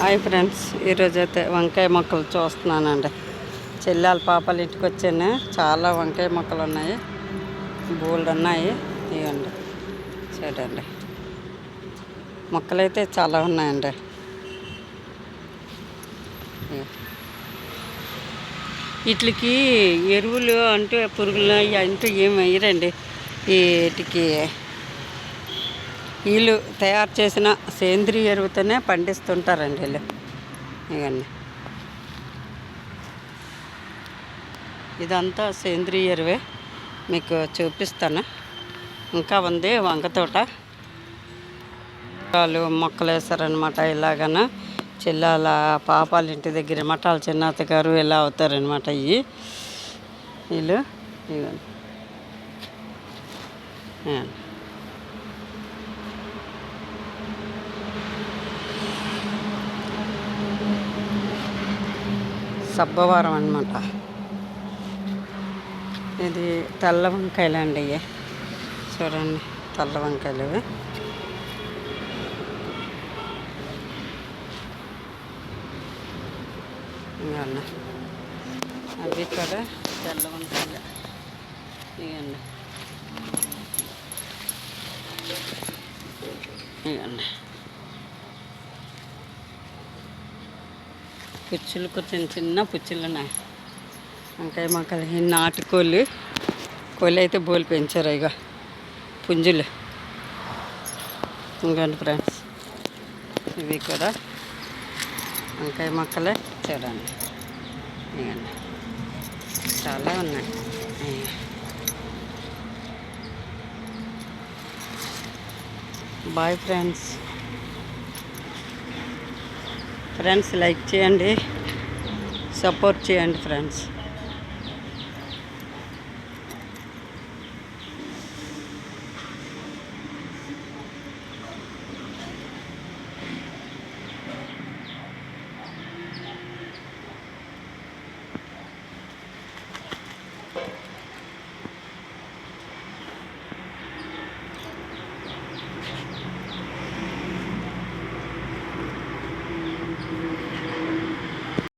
Hi friends ఈరోజు అయితే వంకాయ మొక్కలు చూస్తున్నానండి. చెల్లెల పాపలు ఇంటికి వచ్చాను. చాలా వంకాయ మొక్కలు ఉన్నాయి. బోల్డ్ ఉన్నాయి. ఇవ్వండి చూడండి. మొక్కలైతే చాలా ఉన్నాయండి. వీటికి ఎరువులు అంటే పురుగులు అవి అంటూ ఏమి వేయరండి. వీటికి వీళ్ళు తయారు చేసిన సేంద్రియ ఎరువుతోనే పండిస్తుంటారండి వీళ్ళు. ఇవన్నీ ఇదంతా సేంద్రియ ఎరువే. మీకు చూపిస్తాను. ఇంకా ఉంది వంగ తోట. వాళ్ళు మొక్కలు వేస్తారనమాట ఇలాగన. చెల్లాల పాపాల ఇంటి దగ్గర మఠాల చిన్నత గారు ఇలా అవుతారనమాట ఇవి వీళ్ళు ఇవన్నీ సబ్బవారం అనమాట ఇది తెల్ల వంకాయలు అండి చూడండి తెల్ల వంకాయలు ఇవి. అవి కూడా తెల్ల వంకాయలు. ఇవ్వండి ఇవ్వండి పుచ్చులు చిన్న చిన్న పుచ్చులు ఉన్నాయి వంకాయ మొక్కలు ఈ నాటుకోళ్ళు. కోళ్ళు అయితే బోలు పెంచారు ఇక పుంజులు. ఇంకోండి ఫ్రెండ్స్. ఇవి కూడా వంకాయ మొక్కలే చూడండి. ఇవ్వండి చాలా ఉన్నాయి. Bye friends. ఫ్రెండ్స్ లైక్ చేయండి సపోర్ట్ చేయండి ఫ్రెండ్స్.